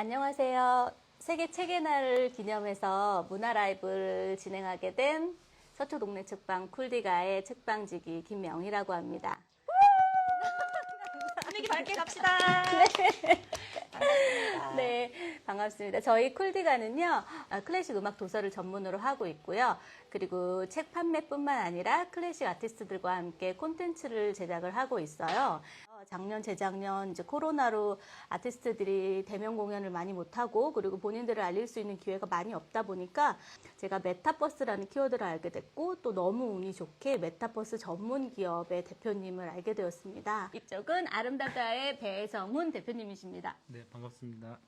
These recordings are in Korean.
안녕하세요. 세계 책의 날을 기념해서 문화 라이브를 진행하게 된 서초 동네 책방 쿨디가의 책방지기 김명희라고 합니다. 분위기 밝게 갑시다. 네, 반갑습니다. 저희 쿨디가는요, 아, 클래식 음악 도서를 전문으로 하고 있고요. 그리고 책 판매뿐만 아니라 클래식 아티스트들과 함께 콘텐츠를 제작을 하고 있어요. 어, 작년, 재작년 이제 코로나로 아티스트들이 대면 공연을 많이 못하고 그리고 본인들을 알릴 수 있는 기회가 많이 없다 보니까 제가 메타버스라는 키워드를 알게 됐고 또 너무 운이 좋게 메타버스 전문 기업의 대표님을 알게 되었습니다. 이쪽은 아름다다의 배성훈 대표님이십니다. 네, 반갑습니다.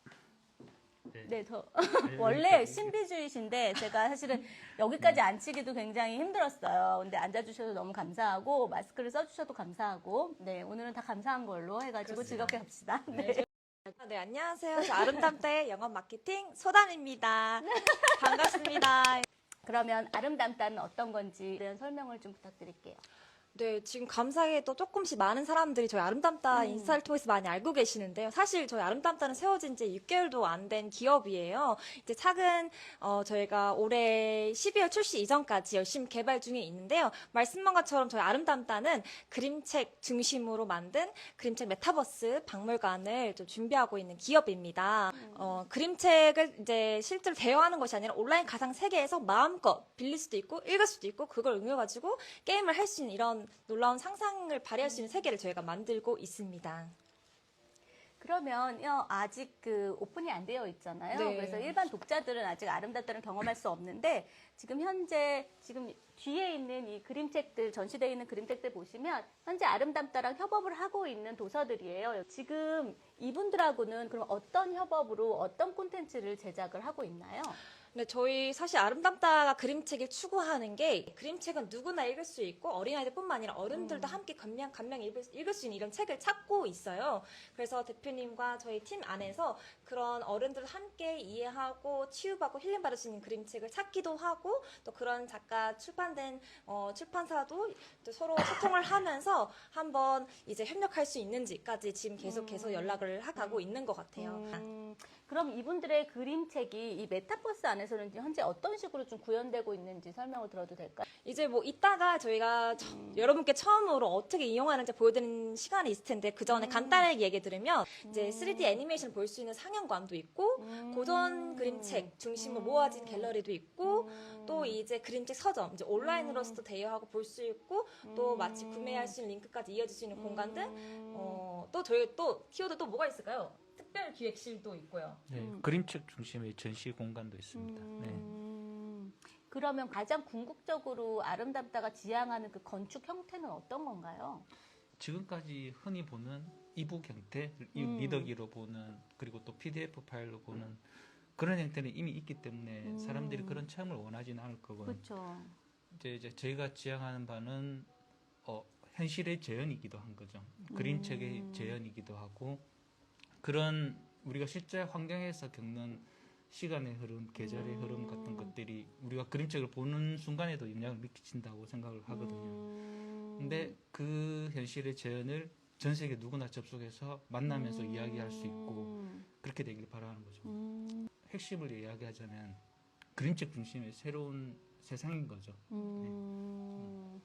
네. 네, 저 네, 원래 네. 신비주의신데 제가 사실은 여기까지 앉히기도 굉장히 힘들었어요. 근데 앉아주셔서 너무 감사하고 마스크를 써주셔도 감사하고 네 오늘은 다 감사한 걸로 해가지고 그렇습니다. 즐겁게 갑시다. 네. 네, 안녕하세요. 저 아름담다의 영업 마케팅 소담입니다. 반갑습니다. 그러면 아름답다는 어떤 건지 대한 설명을 좀 부탁드릴게요. 네, 지금 감사하게도 조금씩 많은 사람들이 저희 아름담다 음. 인스타를 통해서 많이 알고 계시는데요. 사실 저희 아름담다는 세워진 지 6개월도 안 된 기업이에요. 이제 차근 어, 저희가 올해 12월 출시 이전까지 열심히 개발 중에 있는데요. 말씀한 것처럼 저희 아름담다는 그림책 중심으로 만든 그림책 메타버스 박물관을 좀 준비하고 있는 기업입니다. 어, 그림책을 이제 실제로 대여하는 것이 아니라 온라인 가상 세계에서 마음껏 빌릴 수도 있고 읽을 수도 있고 그걸 응용해가지고 게임을 할 수 있는 이런 놀라운 상상을 발휘할 수 있는 세계를 저희가 만들고 있습니다. 그러면요 아직 그 오픈이 안 되어 있잖아요. 네. 그래서 일반 독자들은 아직 아름답다를 경험할 수 없는데 지금 현재 지금 뒤에 있는 이 그림책들 전시되어 있는 그림책들 보시면 현재 아름답다랑 협업을 하고 있는 도서들이에요. 지금 이분들하고는 그럼 어떤 협업으로 어떤 콘텐츠를 제작을 하고 있나요? 네, 저희 사실 아름답다가 그림책을 추구하는 게 그림책은 누구나 읽을 수 있고 어린아이들뿐만 아니라 어른들도 함께 감명 감명 읽을, 읽을 수 있는 이런 책을 찾고 있어요. 그래서 대표님과 저희 팀 안에서 그런 어른들 함께 이해하고 치유받고 힐링받을 수 있는 그림책을 찾기도 하고 또 그런 작가 출판된 어, 출판사도 또 서로 소통을 하면서 한번 이제 협력할 수 있는지까지 지금 계속해서 연락을 하고 있는 것 같아요. 음, 그럼 이분들의 그림책이 이 메타버스 안에 서는 현재 어떤 식으로 좀 구현되고 있는지 설명을 들어도 될까요? 이제 뭐 이따가 저희가 처- 여러분께 처음으로 어떻게 이용하는지 보여드리는 시간이 있을 텐데 그 전에 간단하게 얘기 드리면 이제 3D 애니메이션 볼수 있는 상영관도 있고 고전 그림책 중심으로 모아진 갤러리도 있고 또 이제 그림책 서점 이제 온라인으로서도 대여하고 볼 수 있고 또 마치 구매할 수 있는 링크까지 이어질 수 있는 공간 등 어, 또 저희 또 키워드 또 뭐가 있을까요? 특별 기획실도 있고요. 네, 그림책 중심의 전시 공간도 있습니다. 네. 음, 그러면 가장 궁극적으로 아름답다가 지향하는 그 건축 형태는 어떤 건가요? 지금까지 흔히 보는 이북 형태, 이 음. 리더기로 보는 그리고 또 PDF 파일로 보는 그런 형태는 이미 있기 때문에 음. 사람들이 그런 체험을 원하지는 않을 거고요. 그렇죠. 이제, 이제 저희가 지향하는 바는 어, 현실의 재현이기도 한 거죠. 그림책의 음. 재현이기도 하고 그런 우리가 실제 환경에서 겪는 시간의 흐름, 계절의 음. 흐름 같은 것들이 우리가 그림책을 보는 순간에도 영향을 미친다고 생각을 하거든요. 음. 근데 그 현실의 재현을 전 세계 누구나 접속해서 만나면서 이야기할 수 있고 그렇게 되길 바라는 거죠. 음. 핵심을 이야기하자면 그림책 중심의 새로운 세상인 거죠. 음.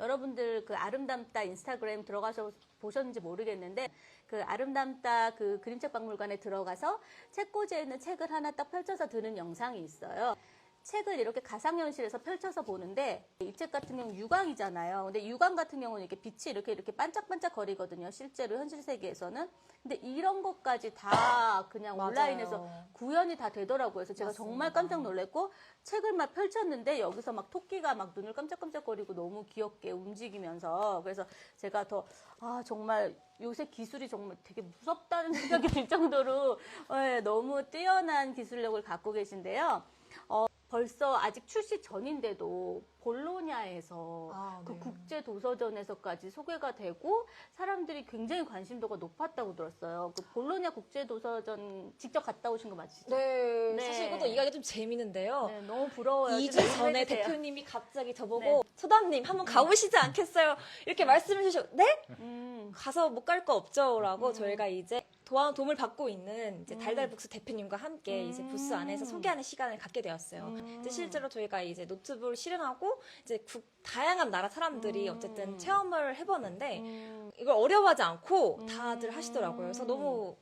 여러분들 그 아름답다 인스타그램 들어가서 보셨는지 모르겠는데 그 아름답다 그 그림책 박물관에 들어가서 책꽂이에 있는 책을 하나 딱 펼쳐서 드는 영상이 있어요. 책을 이렇게 가상현실에서 펼쳐서 보는데 이 책 같은 경우는 유광이잖아요. 근데 유광 같은 경우는 이렇게 빛이 이렇게 이렇게 반짝반짝 거리거든요. 실제로 현실 세계에서는. 근데 이런 것까지 다 그냥 맞아요. 온라인에서 구현이 다 되더라고요. 그래서 제가 맞습니다. 정말 깜짝 놀랐고 책을 막 펼쳤는데 여기서 막 토끼가 막 눈을 깜짝깜짝거리고 너무 귀엽게 움직이면서 그래서 제가 더 아 정말 요새 기술이 정말 되게 무섭다는 생각이 들 정도로 예, 너무 뛰어난 기술력을 갖고 계신데요. 어, 벌써 아직 출시 전인데도 볼로냐에서 아, 그 네. 국제 도서전에서까지 소개가 되고 사람들이 굉장히 관심도가 높았다고 들었어요. 그 볼로냐 국제 도서전 직접 갔다 오신 거 맞으시죠? 네, 네. 사실 이것도 이야기 좀 재밌는데요. 네, 너무 부러워요. 2주 좀 전에. 대표님이 갑자기 저보고 네. 소담님 한번 가보시지 않겠어요? 이렇게 말씀해 주셔. 네? 음, 가서 못 갈 거 없죠라고 음. 저희가 이제 도와 도움을 받고 있는 이제 음. 달달북스 대표님과 함께 이제 부스 안에서 음. 소개하는 시간을 갖게 되었어요. 음. 이제 실제로 저희가 이제 노트북을 실행하고 이제 국, 다양한 나라 사람들이 음. 어쨌든 체험을 해봤는데 음, 이걸 어려워하지 않고 음. 다들 하시더라고요. 그래서 너무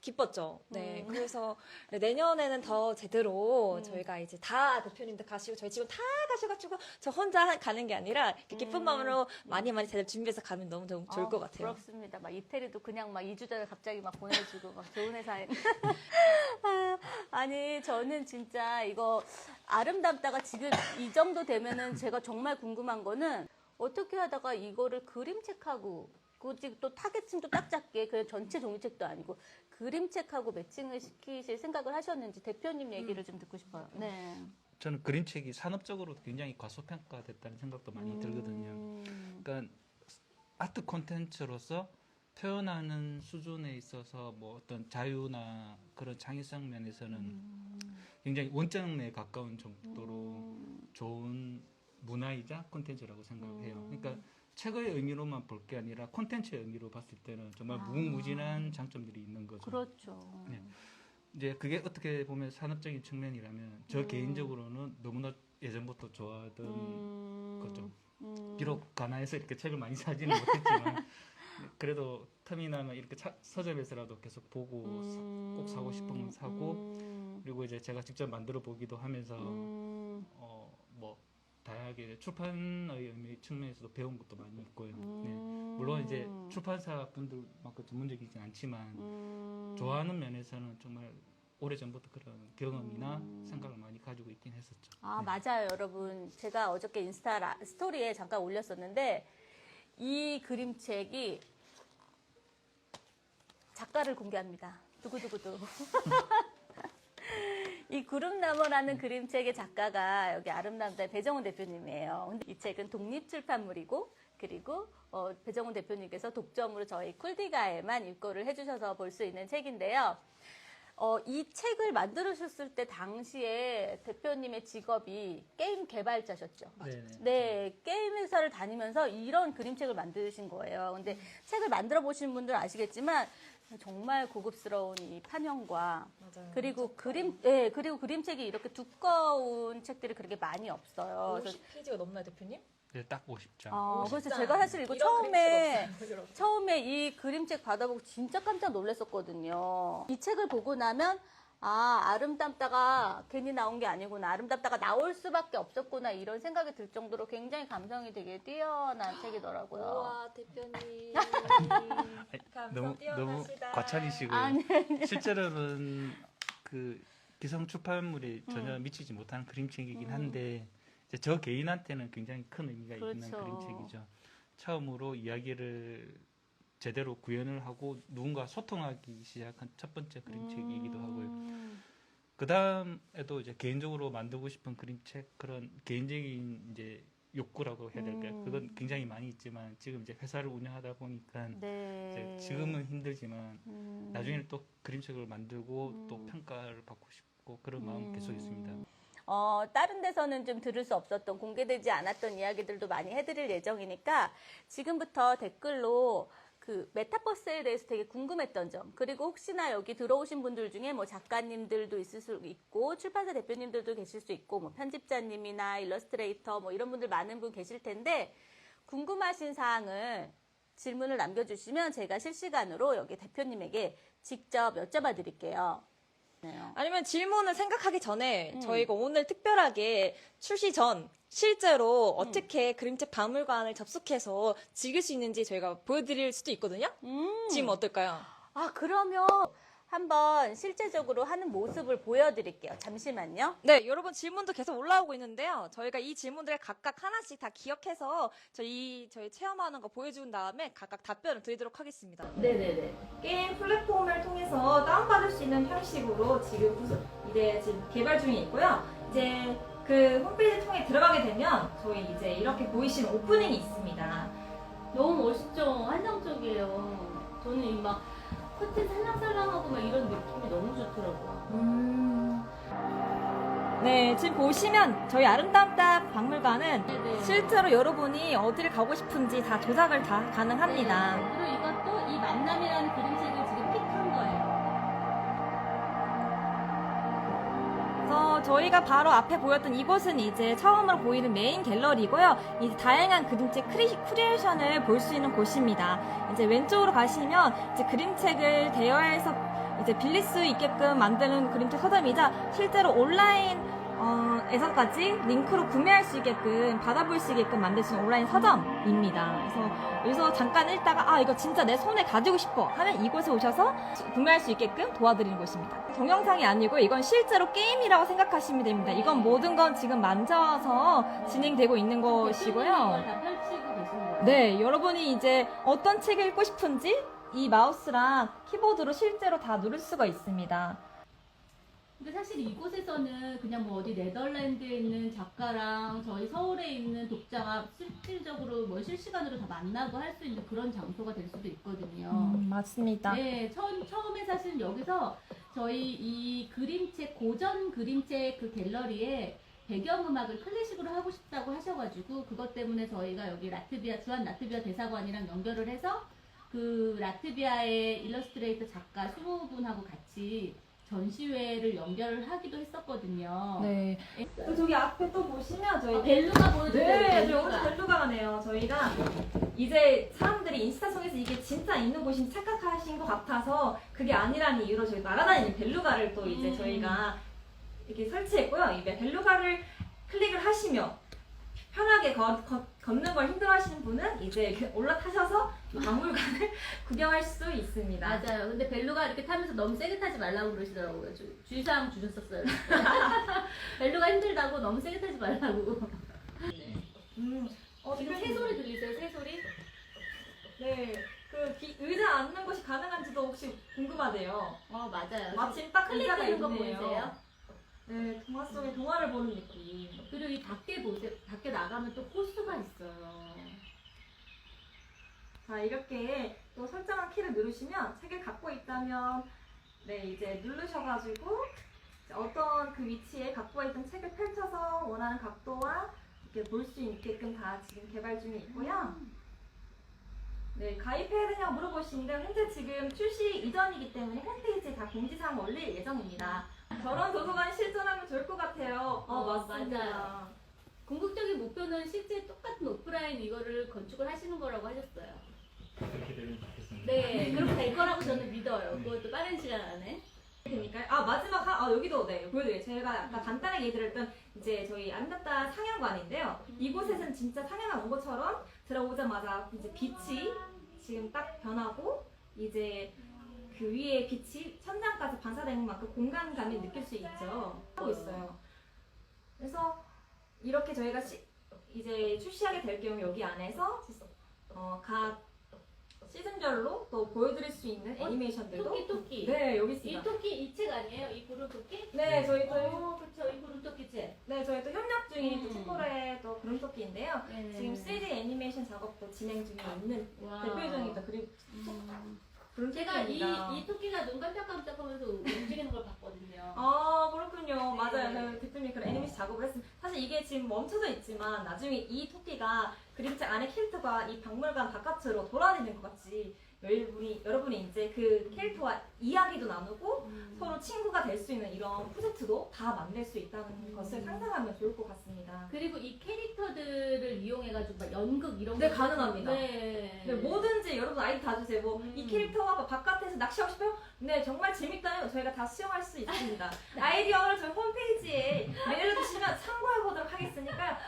기뻤죠. 네. 음. 그래서 네, 내년에는 더 제대로 음. 저희가 이제 다 대표님들 가시고 저희 직원 다 가셔가지고 저 혼자 가는 게 아니라 이렇게 기쁜 음. 마음으로 많이 많이 제대로 준비해서 가면 너무 너무 좋을 아, 것 같아요. 부럽습니다. 막 이태리도 그냥 막 2주 전에 갑자기 막 보내주고 막 좋은 회사에. 아, 아니 저는 진짜 이거 아름답다가 지금 이 정도 되면은 제가 정말 궁금한 거는 어떻게 하다가 이거를 그림책하고 굳이 또 타겟층도 딱 잡게 그냥 전체 종이책도 아니고 그림책하고 매칭을 시키실 생각을 하셨는지 대표님 얘기를 좀 듣고 싶어요. 네. 저는 그림책이 산업적으로 굉장히 과소평가됐다는 생각도 많이 들거든요. 음, 그러니까 아트 콘텐츠로서 표현하는 수준에 있어서 뭐 어떤 자유나 그런 창의성 면에서는 굉장히 원점에 가까운 정도로 음. 좋은 문화이자 콘텐츠라고 생각해요. 음. 그러니까 책의 의미로만 볼 게 아니라 콘텐츠의 의미로 봤을 때는 정말 아. 무궁무진한 장점들이 있는 거죠. 그렇죠. 네. 이제 그게 어떻게 보면 산업적인 측면이라면 저 음. 개인적으로는 너무나 예전부터 좋아하던 음, 거죠. 음. 비록 가나에서 이렇게 책을 많이 사지는 못했지만 그래도 나면 이렇게 차- 서점에서라도 계속 보고 사- 꼭 사고 싶으면 사고 음, 그리고 이제 제가 직접 만들어 보기도 하면서 음, 어뭐 다양하게 출판의 의미 측면에서도 배운 것도 많이 있고요. 네. 음, 물론 이제 출판사 분들만큼 전문적이진 않지만 음, 좋아하는 면에서는 정말 오래 전부터 그런 경험이나 음. 생각을 많이 가지고 있긴 했었죠. 아 네. 맞아요 여러분 제가 어저께 인스타 라- 스토리에 잠깐 올렸었는데 이 그림책이 작가를 공개합니다 두구두구두 이 구름나무라는 그림책의 작가가 여기 아름답다 배정훈 대표님이에요. 근데 이 책은 독립출판물이고 그리고 어, 배정훈 대표님께서 독점으로 저희 쿨디가에만 입고를 해주셔서 볼 수 있는 책인데요. 어, 이 책을 만들으셨을 때 당시에 대표님의 직업이 게임 개발자셨죠. 네네. 네, 게임 회사를 다니면서 이런 그림책을 만드신 거예요. 근데 책을 만들어 보신 분들 아시겠지만 정말 고급스러운 이 판형과 맞아요. 그리고 그림, 예, 그리고 그림책이 이렇게 두꺼운 책들이 그렇게 많이 없어요. 그래서 50페이지가 넘나요, 대표님? 네, 딱 50장. 어, 그래서 진짜 제가 사실 이거 처음에 없어요, 여러분. 처음에 이 그림책 받아보고 진짜 깜짝 놀랐었거든요. 이 책을 보고 나면 아 아름답다가 괜히 나온 게 아니구나 아름답다가 나올 수밖에 없었구나 이런 생각이 들 정도로 굉장히 감성이 되게 뛰어난 책이더라고요. 우와, 대표님. 감성 너무 너무 뛰어나시다. 과찬이시고요. 아니, 실제로는 그 기성 출판물에 전혀 음. 미치지 못하는 그림책이긴 음. 한데 이제 저 개인한테는 굉장히 큰 의미가 있는 그렇죠. 그림책이죠. 처음으로 이야기를 제대로 구현을 하고 누군가 소통하기 시작한 첫 번째 그림책이기도 하고요. 음, 그 다음에도 이제 개인적으로 만들고 싶은 그림책 그런 개인적인 이제 욕구라고 해야 될까요? 음. 그건 굉장히 많이 있지만 지금 이제 회사를 운영하다 보니까 네. 지금은 힘들지만 음. 나중에는 또 그림책을 만들고 음. 또 평가를 받고 싶고 그런 마음 계속 있습니다. 어, 다른 데서는 좀 들을 수 없었던 공개되지 않았던 이야기들도 많이 해드릴 예정이니까 지금부터 댓글로 그 메타버스에 대해서 되게 궁금했던 점 그리고 혹시나 여기 들어오신 분들 중에 뭐 작가님들도 있을 수 있고 출판사 대표님들도 계실 수 있고 뭐 편집자님이나 일러스트레이터 뭐 이런 분들 많은 분 계실 텐데 궁금하신 사항을 질문을 남겨주시면 제가 실시간으로 여기 대표님에게 직접 여쭤봐 드릴게요. 네. 아니면 질문을 생각하기 전에 음. 저희가 오늘 특별하게 출시 전 실제로 어떻게 그림책 박물관을 접속해서 즐길 수 있는지 저희가 보여드릴 수도 있거든요. 음. 지금 어떨까요? 아, 그러면 한번 실제적으로 하는 모습을 보여드릴게요. 잠시만요. 네, 여러분 질문도 계속 올라오고 있는데요. 저희가 이 질문들을 각각 하나씩 다 기억해서 저희 저희 체험하는 거 보여준 다음에 각각 답변을 드리도록 하겠습니다. 네네네. 게임 플랫폼을 통해서 다운받을 수 있는 형식으로 지금 구성- 이제 지금 개발 중에 있고요. 이제 그 홈페이지 통해 들어가게 되면 저희 이제 이렇게 보이시는 오프닝이 있습니다. 너무 멋있죠. 환상적이에요. 저는 이막 커튼 살랑살랑하고 막 이런 느낌이 너무 좋더라고요. 음. 네, 지금 보시면 저희 아름다운 땅 박물관은 네네. 실제로 여러분이 어디를 가고 싶은지 다 조작을 다 가능합니다. 네. 그리고 이것도 이 만남이라는 그림책을 그래서 저희가 바로 앞에 보였던 이곳은 이제 처음으로 보이는 메인 갤러리고요. 이제 다양한 그림책 크리, 크리에이션을 볼 수 있는 곳입니다. 이제 왼쪽으로 가시면 이제 그림책을 대여해서 이제 빌릴 수 있게끔 만드는 그림책 서점이자 실제로 온라인 어, 에서까지 링크로 구매할 수 있게끔 받아볼 수 있게끔 있는 온라인 서점입니다. 그래서 여기서 잠깐 읽다가 아 이거 진짜 내 손에 가지고 싶어 하면 이곳에 오셔서 구매할 수 있게끔 도와드리는 곳입니다. 동영상이 아니고 이건 실제로 게임이라고 생각하시면 됩니다. 이건 모든 건 지금 만져서 진행되고 있는 것이고요. 네, 여러분이 이제 어떤 책을 읽고 싶은지 이 마우스랑 키보드로 실제로 다 누를 수가 있습니다. 근데 사실 이곳에서는 그냥 뭐 어디 네덜란드에 있는 작가랑 저희 서울에 있는 독자가 실질적으로 뭐 실시간으로 다 만나고 할 수 있는 그런 장소가 될 수도 있거든요. 음, 맞습니다. 네, 처음, 처음에 사실 여기서 저희 이 그림책, 고전 그림책 그 갤러리에 배경음악을 클래식으로 하고 싶다고 하셔가지고 그것 때문에 저희가 여기 라트비아, 주한 라트비아 대사관이랑 연결을 해서 그 라트비아의 일러스트레이터 작가 20분하고 같이 전시회를 연결을 하기도 했었거든요. 네. 또 저기 앞에 또 보시면 저희 아, 벨루가 보여주세요. 네, 저희 벨루가. 오늘 벨루가 가 네요. 저희가 이제 사람들이 인스타 속에서 이게 진짜 있는 곳인지 착각하신 것 같아서 그게 아니라는 이유로 저희 날아다니는 벨루가를 또 이제 음. 저희가 이렇게 설치했고요. 이 벨루가를 클릭을 하시면 편하게 걷, 걷, 걷는 걸 힘들어하시는 분은 이제 이렇게 올라타셔서 이 박물관을 구경할 수 있습니다. 맞아요. 근데 벨루가 이렇게 타면서 너무 세게 타지 말라고 그러시더라고요. 주, 주의사항 주셨었어요. 벨루가 힘들다고 너무 세게 타지 말라고. 음, 어, 지금 지금 새소리 들리세요? 새 소리? 네, 그 기- 의자 앉는 것이 가능한지도 혹시 궁금하대요. 어, 맞아요. 마침 딱 의자가 클릭되는 거 있네요. 보이세요? 네, 동화 속의 동화를 보는 느낌. 그리고 이 밖에 보세요. 밖에 나가면 또 호수가 있어요. 자, 이렇게 또 설정한 키를 누르시면 책을 갖고 있다면, 네, 이제 누르셔가지고, 어떤 그 위치에 갖고 있던 책을 펼쳐서 원하는 각도와 이렇게 볼 수 있게끔 다 지금 개발 중에 있고요. 네, 가입해야 되냐고 물어보시는데, 현재 지금 출시 이전이기 때문에 홈페이지에 다 공지사항 올릴 예정입니다. 저런 도서관 실전하면 좋을 것 같아요. 어, 맞아요. 궁극적인 목표는 실제 똑같은 오프라인 이거를 건축을 하시는 거라고 하셨어요. 그렇게 되면 좋겠습니다. 네, 그렇게 될 거라고 저는 믿어요. 그것도 빠른 시간 안에. 됩니까? 아 마지막 하, 아 여기도 네 보여드려요. 제가 아까 간단하게 얘기드렸던 이제 저희 아름답다 상영관인데요. 이곳에서는 진짜 상영관 온 것처럼 들어오자마자 이제 빛이 지금 딱 변하고 이제 그 위에 빛이 천장까지 반사되는 만큼 공간감이 느낄 수 있죠. 하고 있어요. 그래서 이렇게 저희가 시, 이제 출시하게 될 경우 여기 안에서 어, 각 시즌별로 또 보여드릴 수 있는 어, 애니메이션들도 토끼 토끼. 네 여기 이 있습니다. 토끼 이 책 아니에요? 이 구름 토끼? 네, 저희 또 어, 그렇죠. 이 구름 토끼 책. 네, 저희 또 협력 중인 또 음. 친구의 또 그런 토끼인데요. 네. 지금 3D 애니메이션 작업도 진행 중에 있는 와. 대표적인 또 그림 음. 제가 이. 이 토끼가 눈 깜짝깜짝하면서 움직이는 걸 봤거든요. 아 그렇군요. 네. 맞아요. 저희 대표님 그런 애니메이션 작업을 했습니다. 사실 이게 지금 멈춰져 있지만 나중에 이 토끼가 그림책 안에 캐릭터가 이 박물관 바깥으로 돌아다니는 것 같이 여러분이 여러분이 이제 그 캐릭터와 이야기도 나누고 음. 서로 친구가 될 수 있는 이런 프로젝트도 다 만들 수 있다는 음. 것을 상상하면 좋을 것 같습니다. 그리고 이 캐릭터들을 이용해가지고 막 연극 이런 네, 거 가능합니다. 네. 네, 뭐든지 여러분 아이디 다 주세요. 뭐 이 음. 캐릭터가 바깥에서 낚시하고 싶어요? 네, 정말 재밌다면 저희가 다 수용할 수 있습니다. 아이디어를 저희 홈페이지에 메일을 주시면 참고해 보도록 하겠으니까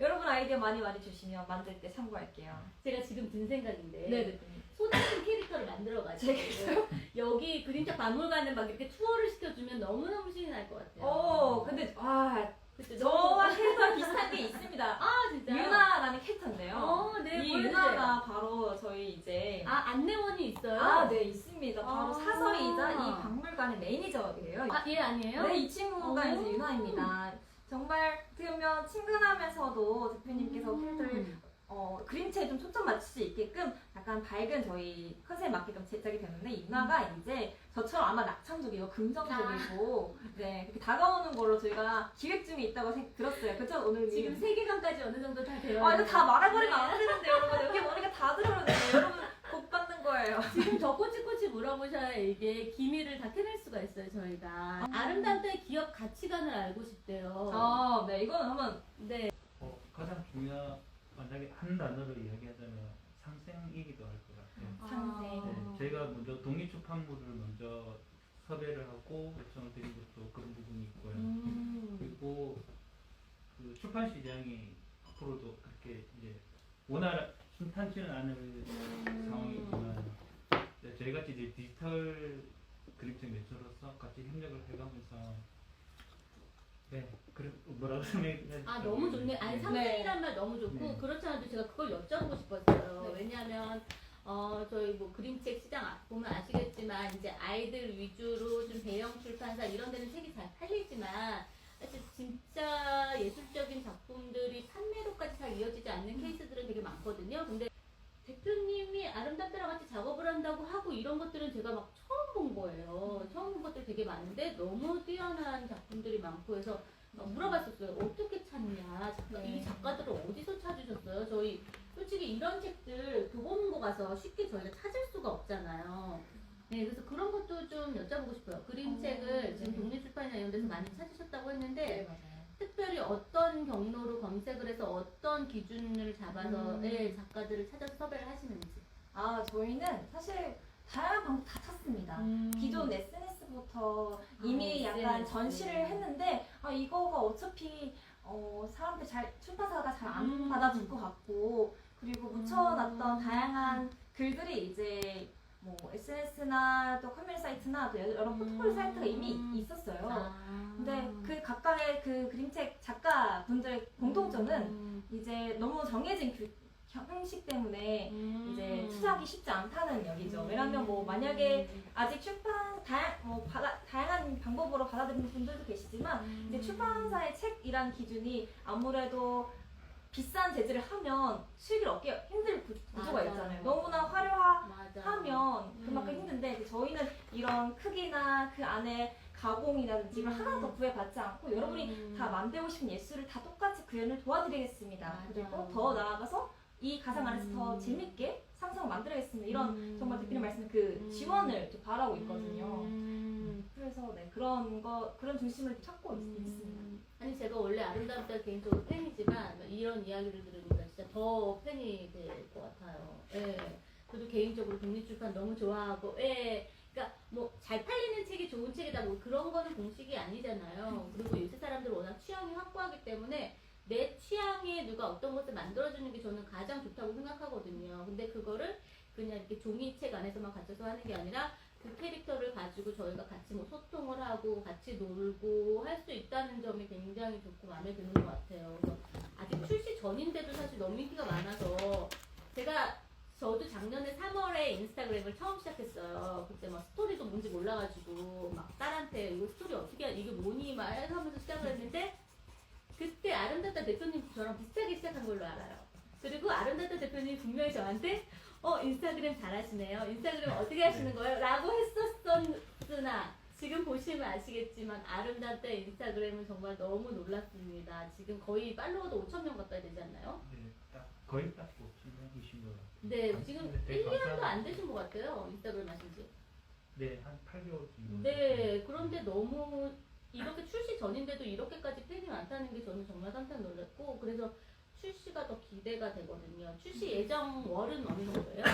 여러분 아이디어 많이 많이 주시면 만들 때 참고할게요. 제가 지금 든 생각인데 네. 손잡은 캐릭터를 만들어가지고 여기 그림책 박물관에 막 이렇게 투어를 시켜주면 너무너무 신이 날 것 같아요. 오, 근데 아, 그쵸? 저와 캐릭터랑 비슷한 게 있습니다. 아 진짜 유나라는 캐릭터인데요. 어, 네, 이 보여주세요. 유나가 바로 저희 이제 아 안내원이 있어요? 아, 네, 있습니다. 바로 아. 사서이자 이 박물관의 매니저예요. 아, 얘 아니에요? 네, 이 친구가 오. 이제 유나입니다. 정말 어떻게 보면 친근하면서도 대표님께서 음. 캐릭터를 어, 그림체에 좀 초점 맞출 수 있게끔 약간 밝은 저희 컨셉에 맞게끔 제작이 되는데 이 누나가 이제 저처럼 아마 낙천적이고 긍정적이고 네 그렇게 다가오는 걸로 저희가 기획 중에 있다고 생, 들었어요. 그쵸? 오늘 지금 세계관까지 어느 정도 다 되어 아 이거 다 말해버리면 네. 안 되는데 여러분. 여기 보니까 다 들어오는데 여러분 복 받는 거예요. 지금 더 꼬치꼬치 물어보셔야 이게 기밀을 다 캐낼 수가 있어요 저희가. 아름다운 때의 기업 가치관을 알고 싶대요. 아, 네. 이거는 한번 네. 어, 가장 중요한 만약에 한 단어로 이야기하자면 상생이기도 할 것 같아요. 상생. 네, 저희가 먼저 독립 출판물을 먼저 섭외를 하고 요청을 드린 것도 그런 부분이 있고요. 음. 그리고 그 출판 시장이 앞으로도 그렇게 이제 원활 순탄치는 않을 상황이지만 이제 저희 같이 이제 디지털 그림책 매체로서 같이 협력을 해가면서 네, 그래 뭐라고 설명해야 아 너무 좋네. 아니 네. 상생이란 말 너무 좋고 네. 그렇지 않아도 제가 그걸 여쭤보고 싶었어요. 네. 왜냐하면 어 저희 뭐 그림책 시장 아- 보면 아시겠지만 이제 아이들 위주로 좀 대형 출판사 이런 데는 책이 잘 팔리지만 사실 진짜 예술적인 작품들이 판매로까지 잘 이어지지 않는 케이스들은 되게 많거든요. 근데 대표님이 아름답다랑 같이 작업을 한다고 하고 이런 것들은 제가 막 처음 본 거예요. 처음 본 것들 되게 많은데 너무 뛰어난 작품들이 많고 해서 막 물어봤었어요. 어떻게 찾냐? 작가, 네. 이 작가들을 어디서 찾으셨어요? 저희 솔직히 이런 책들 교보문고 가서 쉽게 저희가 찾을 수가 없잖아요. 네, 그래서 그런 것도 좀 여쭤보고 싶어요. 그림책을 어, 지금 네. 독립출판이나 이런 데서 많이 찾으셨다고 했는데 맞아요. 특별히 어떤 경로로 검색을 해서 어떤 기준을 잡아서 음. 예, 작가들을 찾아서 섭외를 하시는지. 아 저희는 사실 다양한 방법 다 찾습니다. 기존 SNS부터 이미 아, 약간 SNS. 전시를 했는데 아 이거가 어차피 어, 사람들 잘 출판사가 잘 안 음. 받아줄 것 같고 그리고 묻혀놨던 음. 다양한 글들이 이제 뭐 SNS나 또 커뮤니티 사이트나 또 여러 포트폴리오 음. 사이트가 이미 있었어요. 아. 근데 그 각각의 그 그림책 작가 분들의 공통점은 음. 이제 너무 정해진 그 형식 때문에 음. 투자하기 쉽지 않다는 얘기죠. 음. 왜냐하면 뭐 만약에 아직 출판 다양 뭐 받아, 다양한 방법으로 받아들이는 분들도 계시지만 음. 이제 출판사의 책이란 기준이 아무래도 비싼 재질을 하면 수익을 얻기 힘들 구- 구조가 맞아요. 있잖아요. 너무나 화려하면 맞아. 그만큼 음. 힘든데 이제 저희는 이런 크기나 그 안에 가공이라든지 이걸 음. 하나 더 구애받지 않고 여러분이 음. 다 만들고 싶은 예술을 다 똑같이 구현을 도와드리겠습니다. 맞아요. 그리고 더 나아가서 이 가상 안에서 더 음. 재밌게 상상을 만들어겠습니다. 이런 음. 정말 대표님 말씀 그 음. 지원을 좀 바라고 있거든요. 음. 그래서 네 그런 거 그런 중심을 찾고 있, 음. 있습니다. 아니 제가 원래 아름다움다 개인적으로 팬이지만 이런 이야기를 들으니까 진짜 더 팬이 될 것 같아요. 예. 저도 개인적으로 독립출판 너무 좋아하고, 예. 그러니까 뭐 잘 팔리는 책이 좋은 책이다 뭐 그런 거는 공식이 아니잖아요. 그리고 요새 사람들 워낙 취향이 확고하기 때문에 내 취향에 누가 어떤 것을 만들어주는 게 저는 가장 좋다고 생각하거든요. 근데 그거를 그냥 이렇게 종이책 안에서만 갇혀서 하는 게 아니라 그 캐릭터를 가지고 저희가 같이 뭐 소통을 하고 같이 놀고 할 수 있다는 점이 굉장히 좋고 마음에 드는 것 같아요. 아직 출시 전인데도 사실 너무 인기가 많아서 제가 저도 작년에 3월에 인스타그램을 처음 시작했어요. 그때 막 스토리도 뭔지 몰라가지고 막 딸한테 이거 스토리 어떻게 하 이게 뭐니 막 하면서 시작을 했는데 그때 아름답다 대표님 저랑 비슷하게 시작한 걸로 알아요. 그리고 아름답다 대표님이 분명히 저한테 어 인스타그램 잘하시네요. 인스타그램 어떻게 하시는 거예요? 라고 했었으나 지금 보시면 아시겠지만 아름답다 인스타그램은 정말 너무 놀랐습니다. 지금 거의 팔로워도 5천 명 가까이 되지 않나요? 네, 딱 거의 딱 5천 명이신 것 같아요. 네, 지금 네, 되게 1년도 안. 되신 것 같아요. 인스타그램 하신 지. 네, 한 8개월 정도. 네, 그런데 너무 이렇게 출시 전인데도 이렇게까지 팬이 많다는 게 저는 정말 깜짝 놀랐고 그래서 출시가 더 기대가 되거든요. 출시 예정 월은 어느 정도예요?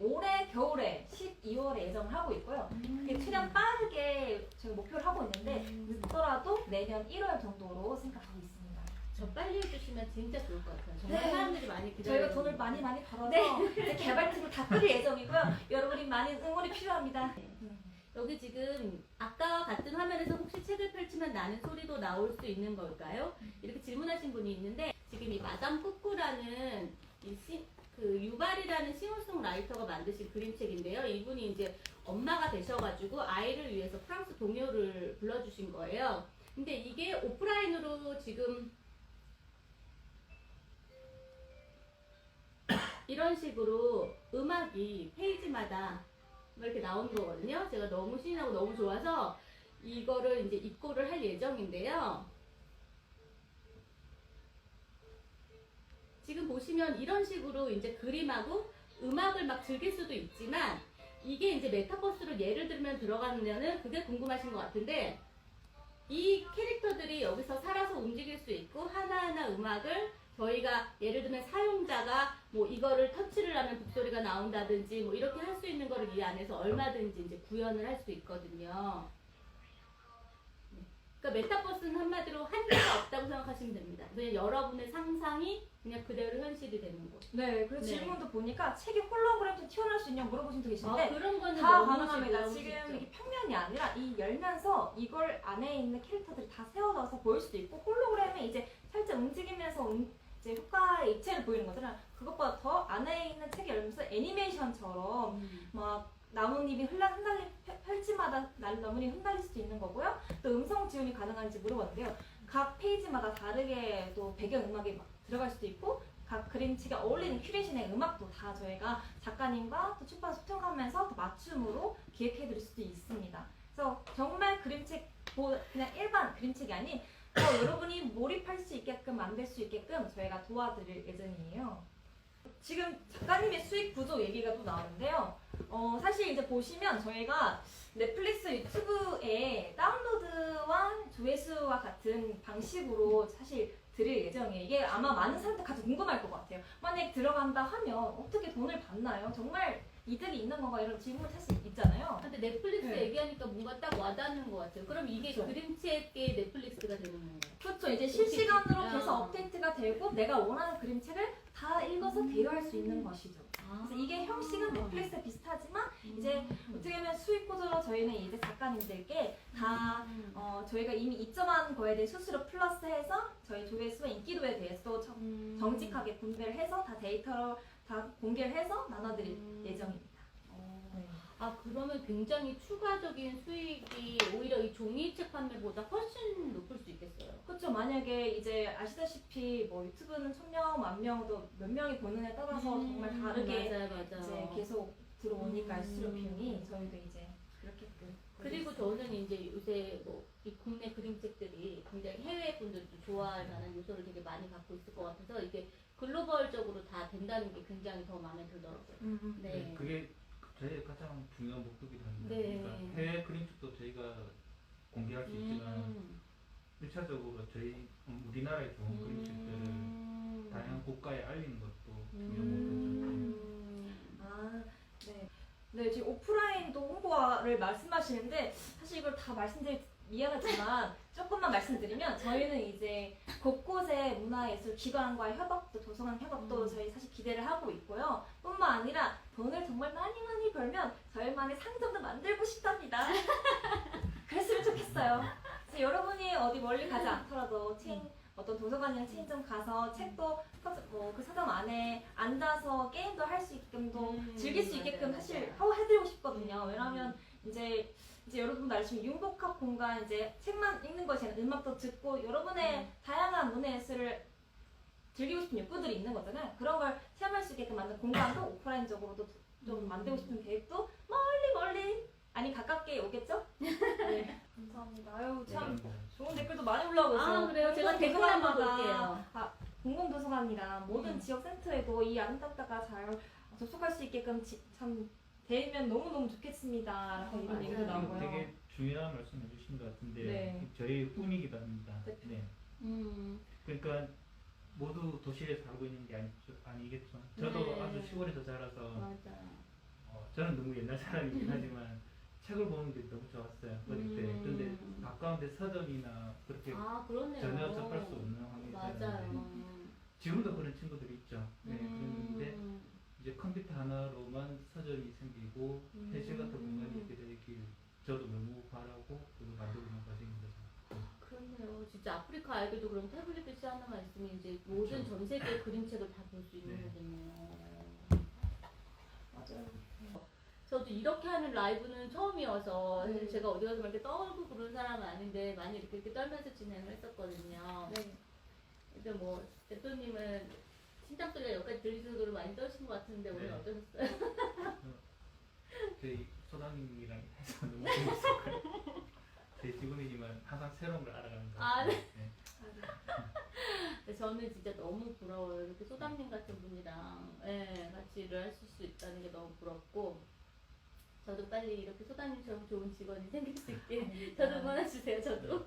올해 겨울에 12월에 예정을 하고 있고요. 그게 최대한 빠르게 저희 목표를 하고 있는데 늦더라도 내년 1월 정도로 생각하고 있습니다. 저 빨리 해주시면 진짜 좋을 것 같아요. 정말 네. 사람들이 많이 기다려요. 저희가 돈을 많이 많이 벌어서 네. 개발팀을 다 꾸릴 예정이고요. 여러분이 많은 응원이 필요합니다. 여기 지금 아까와 같은 화면에서 혹시 책을 펼치면 나는 소리도 나올 수 있는 걸까요? 이렇게 질문하신 분이 있는데 지금 이 마담 꾸꾸라는 이 시, 그 유발이라는 싱어송라이터가 만드신 그림책인데요. 이분이 이제 엄마가 되셔가지고 아이를 위해서 프랑스 동요를 불러주신 거예요. 근데 이게 오프라인으로 지금 이런 식으로 음악이 페이지마다 이렇게 나오는 거거든요. 제가 너무 신이 나고 너무 좋아서 이거를 이제 입고를 할 예정인데요. 지금 보시면 이런 식으로 이제 그림하고 음악을 막 즐길 수도 있지만 이게 이제 메타버스로 예를 들면 들어가면은 그게 궁금하신 것 같은데 이 캐릭터들이 여기서 살아서 움직일 수 있고 하나하나 음악을 저희가 예를 들면 사용자가 뭐 이거를 터치를 하면 북소리가 나온다든지 뭐 이렇게 할 수 있는 거를 이 안에서 얼마든지 이제 구현을 할 수 있거든요. 네. 그러니까 메타버스는 한마디로 한계가 없다고 생각하시면 됩니다. 그냥 여러분의 상상이 그냥 그대로 현실이 되는 곳. 네, 그래서 네. 질문도 보니까 책이 홀로그램도 튀어나올 수 있냐고 물어보신 분도 계신데 아, 그런 거는 다 가능합니다. 지금. 이게 평면이 아니라 이 열면서 이걸 안에 있는 캐릭터들이 다 세워져서 보일 수도 있고 홀로그램이 이제 살짝 움직이면서 음- 이제 효과의 입체를 보이는 거잖아요. 그것보다 더 안에 있는 책이 열면서 애니메이션처럼 음. 막 나뭇잎이 흘러 흩날리 펼- 펼치마다 날 나뭇잎이 흩날릴 수도 있는 거고요. 또 음성 지원이 가능한지 물어봤는데요. 각 페이지마다 다르게 또 배경 음악이 막 들어갈 수도 있고 각 그림책에 어울리는 큐레이션의 음악도 다 저희가 작가님과 또 출판 소통하면서 또 맞춤으로 기획해 드릴 수도 있습니다. 그래서 정말 그림책 뭐 그냥 일반 그림책이 아닌 어, 여러분이 몰입할 수 있게끔 만들 수 있게끔 저희가 도와드릴 예정이에요. 지금 작가님의 수익 구조 얘기가 또 나오는데요. 어, 사실 이제 보시면 저희가 넷플릭스 유튜브에 다운로드와 조회수와 같은 방식으로 사실 드릴 예정이에요. 이게 아마 많은 사람들 가장 궁금할 것 같아요. 만약 들어간다 하면 어떻게 돈을 받나요? 정말 이득이 있는 건가 이런 질문 사실 있잖아요. 근데 넷플릭스 네. 얘기하니까 뭔가 딱 와닿는 것 같아요. 그럼 이게 그쵸. 그림책의 넷플릭스가 되는 건가요? 그렇죠. 이제 실시간으로 아. 계속 업데이트가 되고 내가 원하는 그림책을 다 읽어서 대여할 수 있는 것이죠. 그래서 이게 형식은 넷플릭스 비슷하지만 이제 어떻게 보면 수익 구조로 저희는 이제 작가님들께 다 음. 어, 저희가 이미 입점한 거에 대해 수수료 플러스해서 저희 조회수와 인기도에 대해서 정- 음. 정직하게 분배를 해서 다 데이터로 다 공개를 해서 나눠드릴 음. 예정입니다. 어. 아 그러면 굉장히 추가적인 수익이 오히려 이 종이책 판매보다 훨씬 높을 수 있겠어요. 그렇죠. 만약에 이제 아시다시피 뭐 유튜브는 천 명, 만 명도 몇 명이 보느냐에 따라서 정말 다르게 음, 맞아요, 맞아요. 이제 계속 들어오니까 음. 수수료 비용이 저희도 이제 그렇게끔 그리고 저는 이제 요새 뭐 이 국내 그림책들이 굉장히 해외 분들도 좋아할 만한 요소를 되게 많이 갖고 있을 것 같아서 이게 글로벌적으로 다 된다는 게 굉장히 더 마음에 들더라고요. 음, 네. 네, 그게 저희의 가장 중요한 목적이랍니다. 네. 그러니까 해외 그림책도 저희가 공개할 수 있지만 음. 일차적으로 저희 음, 우리나라의 좋은 그림책들을 음. 다양한 국가에 알리는 것도 중요한 음. 목적이죠. 아, 네. 네, 지금 오프라인도 홍보를 말씀하시는데 사실 이걸 다 말씀드리 미안하지만 조금만 말씀드리면 저희는 이제 곳곳에 문화예술 기관과의 협업도 도서관 협업도 음. 저희 사실 기대를 하고 있고요. 뿐만 아니라 돈을 정말 많이 많이 벌면 저희만의 상점도 만들고 싶답니다. 그랬으면 좋겠어요. 그래서 여러분이 어디 멀리 가지 않더라도 체인 어떤 도서관이나 체인점 가서 책도 뭐그 사점 안에 앉아서 게임도 할 수 있게끔도 음, 즐길 수 맞아요, 있게끔 사실 맞아요. 하고 해드리고 싶거든요. 음. 왜냐하면 이제 이제 여러분도 알시면 융복합 공간 이제 책만 읽는 것이 아니라 음악도 듣고 여러분의 음. 다양한 문화예술을 즐기고 싶은 욕구들이 있는 거잖아요. 그런 걸 체험할 수 있게끔 만든 공간도 오프라인적으로도 좀 음. 만들고 싶은 계획도 멀리 멀리 아니 가깝게 오겠죠? 네. 감사합니다. 아유 참 좋은 댓글도 많이 올라오고 있어요. 아 그래요? 제가 공공 댓글 한번 도서관마다 볼게요. 공공도서관이랑 모든 음. 지역 센터에도 이 아름답다가 잘 접속할 수 있게끔 지- 참 되면 너무너무 좋겠습니다. 라고 이런 맞아요. 얘기도 나오고요. 되게 중요한 말씀 해 주신 것 같은데 네. 저희 꿈이기도 합니다. 네. 네. 음. 그러니까 모두 도시에 살고 있는 게 아니, 아니겠죠. 저도 네. 아주 시골에서 자라서 맞아요. 어, 저는 너무 옛날 사람이긴 하지만 책을 보는 게 너무 좋았어요. 어릴 때. 음. 근데 가까운데 서점이나 그렇게 아 그러네요. 전혀 접할 수 없는 환경이 맞아요. 있었는데 지금도 그런 친구들이 있죠. 네, 음. 그런데 이제 컴퓨터 하나로만 서점이 생기고 음. 해실 같은 공간이 있게 되길 저도 너무 바라고 그리고 만들고 있는 거죠. 그렇네요. 진짜 아프리카 아이들도 그럼 태블릿 PC 하나만 있으면 이제 모든 그렇죠. 전 세계 그림책을 다 볼 수 있는 네. 거겠네요. 맞아요. 저도 이렇게 하는 라이브는 처음이어서 사실 네. 제가 어디 가서 막 이렇게 떨고 부르는 사람은 아닌데 많이 이렇게, 이렇게 떨면서 진행을 했었거든요. 네. 근데 뭐 대표님은 심장 소리가 여기까지 들릴 정도로 많이 떠신 것 같은데 오늘 네. 어떠셨어요? 저희 소장님이랑 해서 너무 재밌었고요. 제 직원이지만 항상 새로운 걸 알아가는 것 아, 같아요. 네. 근데 저는 진짜 너무 부러워요. 이렇게 소담님 같은 분이랑 예, 같이 일을 하실 수 있다는 게 너무 부럽고 저도 빨리 이렇게 소담님처럼 좋은 직원이 생길 수 있게 저도 응원해주세요. 저도.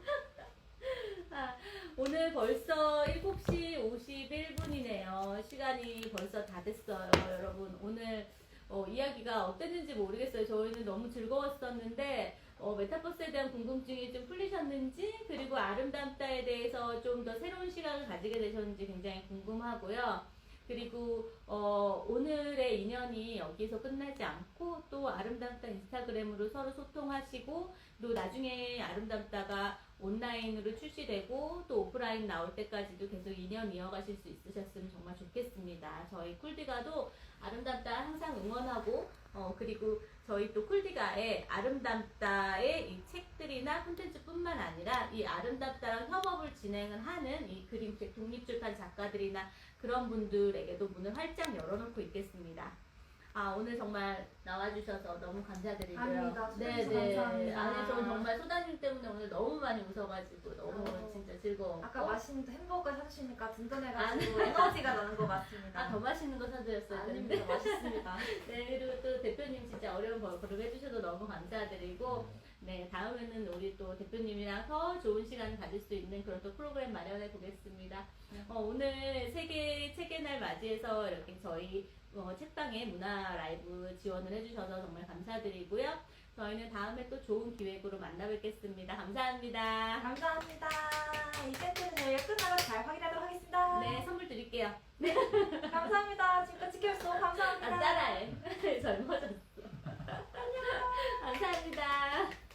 아, 오늘 벌써 7시 51분이네요. 시간이 벌써 다 됐어요. 여러분 오늘 어, 이야기가 어땠는지 모르겠어요. 저희는 너무 즐거웠었는데 어, 메타버스에 대한 궁금증이 좀 풀리셨는지 그리고 아름답다에 대해서 좀 더 새로운 시각을 가지게 되셨는지 굉장히 궁금하고요. 그리고 어, 오늘의 인연이 여기서 끝나지 않고 또 아름답다 인스타그램으로 서로 소통하시고 또 나중에 아름답다가 온라인으로 출시되고 또 오프라인 나올 때까지도 계속 인연 이어가실 수 있으셨으면 정말 좋겠습니다. 저희 쿨디가도 아름답다 항상 응원하고 어 그리고 저희 또 쿨디가의 아름답다의 이 책들이나 콘텐츠뿐만 아니라 이 아름답다랑 협업을 진행을 하는 이 그림책 독립출판 작가들이나 그런 분들에게도 문을 활짝 열어놓고 있겠습니다. 아 오늘 정말 나와주셔서 너무 감사드리고요. 아닙니다. 초대해주셔서 감사합니다. 아니 저는 정말 소다님 때문에 오늘 너무 많이 웃어가지고 너무 어. 진짜 즐거웠고. 아까 맛있는 햄버거 사주시니까 든든해가지고 에너지가 나는 것 같습니다. 아, 더 맛있는 거 사드렸어야 되는데. 아닙니다. 맛있습니다. 네, 그리고 또 대표님 진짜 어려운 걸음 해주셔서 너무 감사드리고, 네, 다음에는 우리 또 대표님이랑 더 좋은 시간 가질 수 있는 그런 또 프로그램 마련해 보겠습니다. 네. 어, 오늘 세계 책의 날 맞이해서 이렇게 저희 어, 책방에 문화 라이브 지원을 해주셔서 정말 감사드리고요. 저희는 다음에 또 좋은 기획으로 만나뵙겠습니다. 감사합니다. 감사합니다. 이 세트는 저희가 끝나면 잘 확인하도록 하겠습니다. 네, 선물 드릴게요. 네. 감사합니다. 지금까지 지켜주셔서 감사합니다. 안 따라해. 젊어졌어. 안녕. 감사합니다.